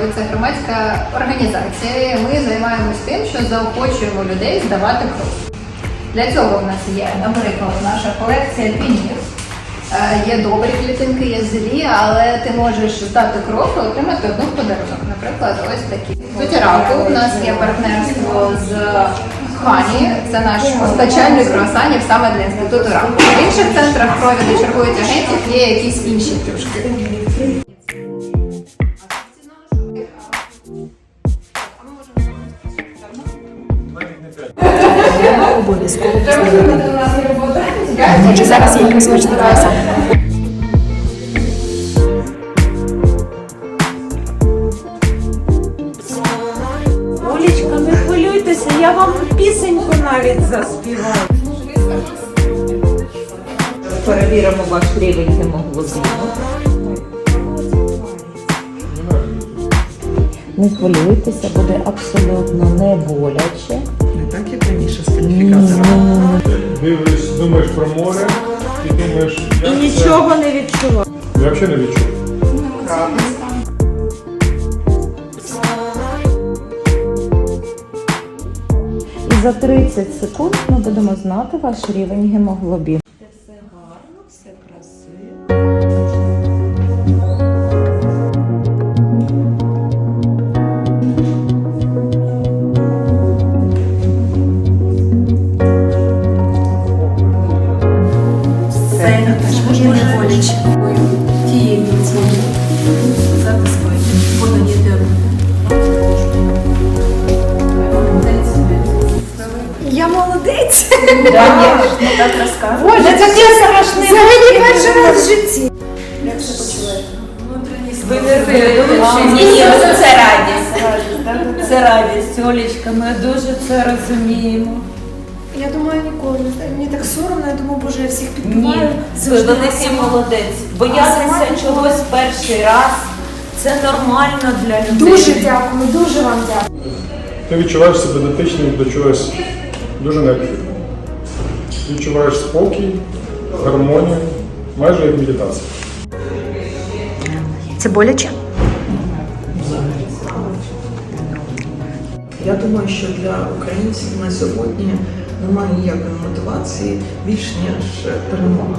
насправді це громадська організація. Ми займаємось тим, що заохочуємо людей здавати кров. Для цього в нас є, наприклад, наша колекція пінів. Е, Є добрі клітинки, є злі, але ти можеш здати кров і отримати одну подарунок. Наприклад, ось такі. Тут раку у нас є партнерство з Хані, це наш постачальник круасанів саме для інституту раку. В інших центрах крові, де чергують агентів, є якісь інші плюшки. Обов'язково послухати. Отже, зараз якийсь смачний круасан. Олечка, не хвилюйтеся, я вам пісеньку навіть заспіваю. Перевіримо ваш рівень гемоглобіну. Не хвилюйтеся, буде абсолютно не боляче. Дивишся, думаєш про море і думаєш, І нічого не відчував. Я взагалі не відчув. І за 30 секунд ми будемо знати ваш рівень гемоглобіну. Молодець. так розказуй. Боже, це таке страшне. Взагалі перший раз в житті. Як почуваєте? Ви не? Ні, ні, це радість. Це радість, Олечка, ми дуже це розуміємо. Я думаю, ніколи. Мені так соромно, я думаю, боже, я всіх Ні, підбиваю. ви Завжди молодець. Боятися чогось перший раз це нормально для людей. Дуже дякую, дуже вам дякую. Ти відчуваєш себе дотичним до чогось дуже необхідного. Відчуваєш спокій, гармонію, майже як медитація. Це боляче? Я думаю, що для українців на сьогодні немає ніякої мотивації більш ніж перемога.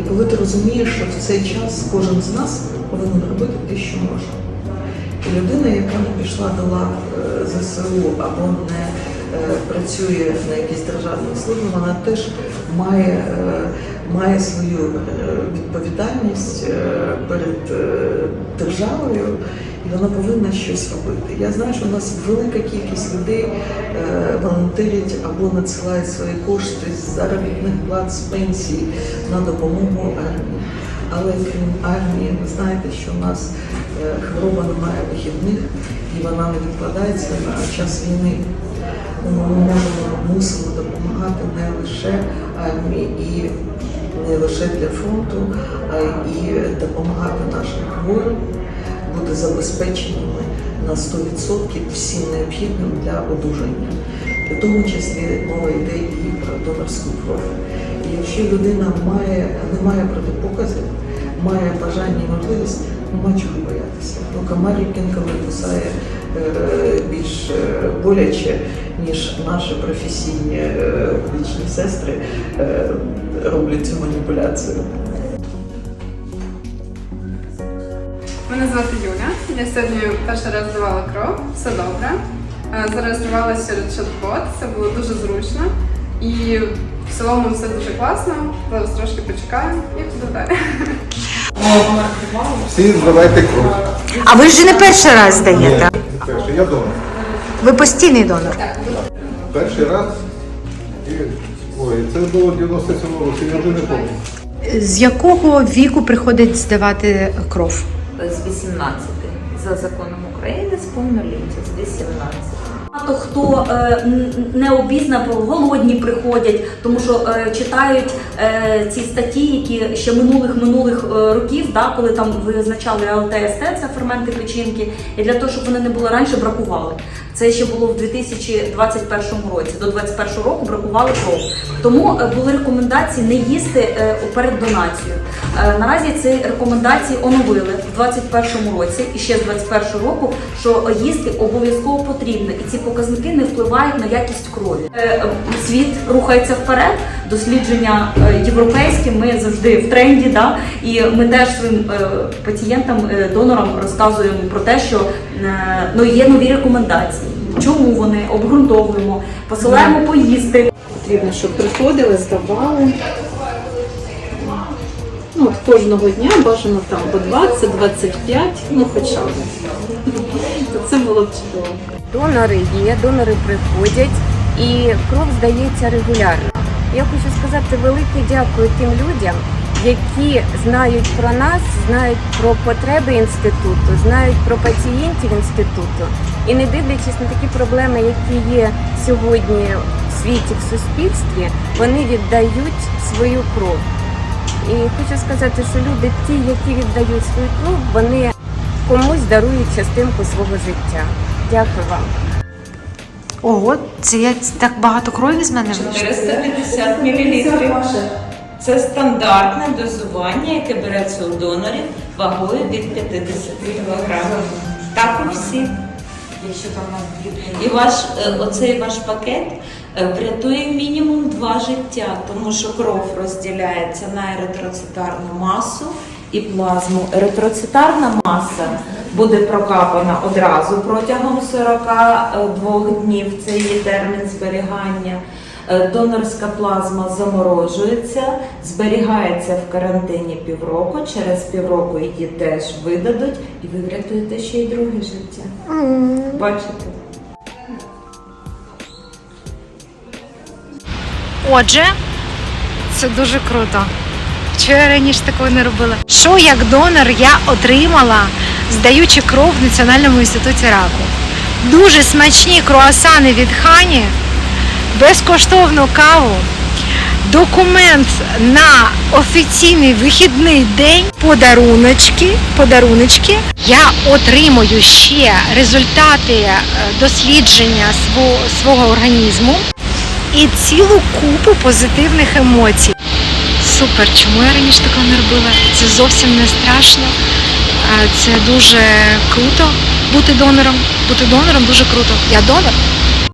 І коли ти розумієш, що в цей час кожен з нас повинен робити те, що може. І людина, яка не пішла до лав е, ЗСУ або не працює на якійсь державній службі, вона теж має, е, має свою е, відповідальність е, перед е, державою, і вона повинна щось робити. Я знаю, що у нас велика кількість людей е, волонтерять або надсилають свої кошти з заробітних плат, з пенсій на допомогу армії. Але крім армії, ви знаєте, що у нас е, хвороба не має вихідних і вона не відкладається на час війни. Ми мусимо допомагати не лише і не лише для фронту, а й допомагати нашим хворим бути забезпеченими на 100% всім необхідним для одужання. В тому числі мова йде і про донорську кров. І якщо людина має, не має протипоказів, має бажання і можливість, нема чого боятися. Ну, інколи кусає е, більш е, боляче, ніж наші професійні е, медичні сестри е, роблять цю маніпуляцію. Мене звати Юля. Я сьогодні перший раз здавала кров, все добре. Е, Зареєструвалася через чат-бот, це було дуже зручно. І в цілому все дуже класно. Зараз трошки почекаємо і буде далі. Всі здавайте кров. А ви ж не перший раз здаєте. Перший, я донор. Ви постійний донор. Перший раз. Ой, це було в 97 році, я вже не пам'ятаю. З якого віку приходить здавати кров? з 18 за законом України з повноліття з 18. Багато хто е, не обізна, голодні приходять, тому що е, читають е, ці статті, які ще минулих минулих е, років, да, коли там визначали ЛТСТ, це ферменти печінки, і для того, щоб вони не були раніше, бракували. Це ще було в 2021 році. До 2021 року бракували кров. Тому е, були рекомендації не їсти е, перед донацією. Е, Наразі ці рекомендації оновили в 2021 році і ще з 2021 року, що їсти обов'язково потрібно, і ці показники не впливають на якість крові. Е, Світ рухається вперед, дослідження е, європейські. Ми завжди в тренді, да? і ми теж своїм пацієнтам, донорам розказуємо про те, що ну є нові рекомендації. Чому вони обґрунтовуємо, посилаємо поїсти. Потрібно, щоб приходили, здавали. Ну, от кожного дня бажано там по 20-25, ну хоча б. Це було б чудово. Донори є, донори приходять і кров здається регулярно. Я хочу сказати велике дякую тим людям, які знають про нас, знають про потреби інституту, знають про пацієнтів інституту. І не дивлячись на такі проблеми, які є сьогодні в світі, в суспільстві, вони віддають свою кров. І хочу сказати, що люди, ті, які віддають свою кров, вони комусь дарують частинку свого життя. Дякую вам. Ого, це я так багато крові з мене вийшло? 450 мл. Це стандартне дозування, яке береться у донорів вагою від 50 кг. Так у всіх. І ваш е, оцей ваш пакет е, врятує мінімум два життя, тому що кров розділяється на еритроцитарну масу і плазму. Еритроцитарна маса буде прокапана одразу протягом 42 днів. Це її термін зберігання. Е, Донорська плазма заморожується, зберігається в карантині півроку. Через півроку її теж видадуть, і ви врятуєте ще й друге життя. Бачите? Отже, це дуже круто. Чого я раніше такого не робила? Що як донор я отримала, здаючи кров в Національному інституті раку? Дуже смачні круасани від Хані, безкоштовну каву, документ на офіційний вихідний день, подаруночки, подаруночки. Я отримую ще результати е, дослідження свого, свого організму і цілу купу позитивних емоцій. Супер, чому я раніше такого не робила? Це зовсім не страшно. Це дуже круто бути донором. Бути донором дуже круто. Я донор.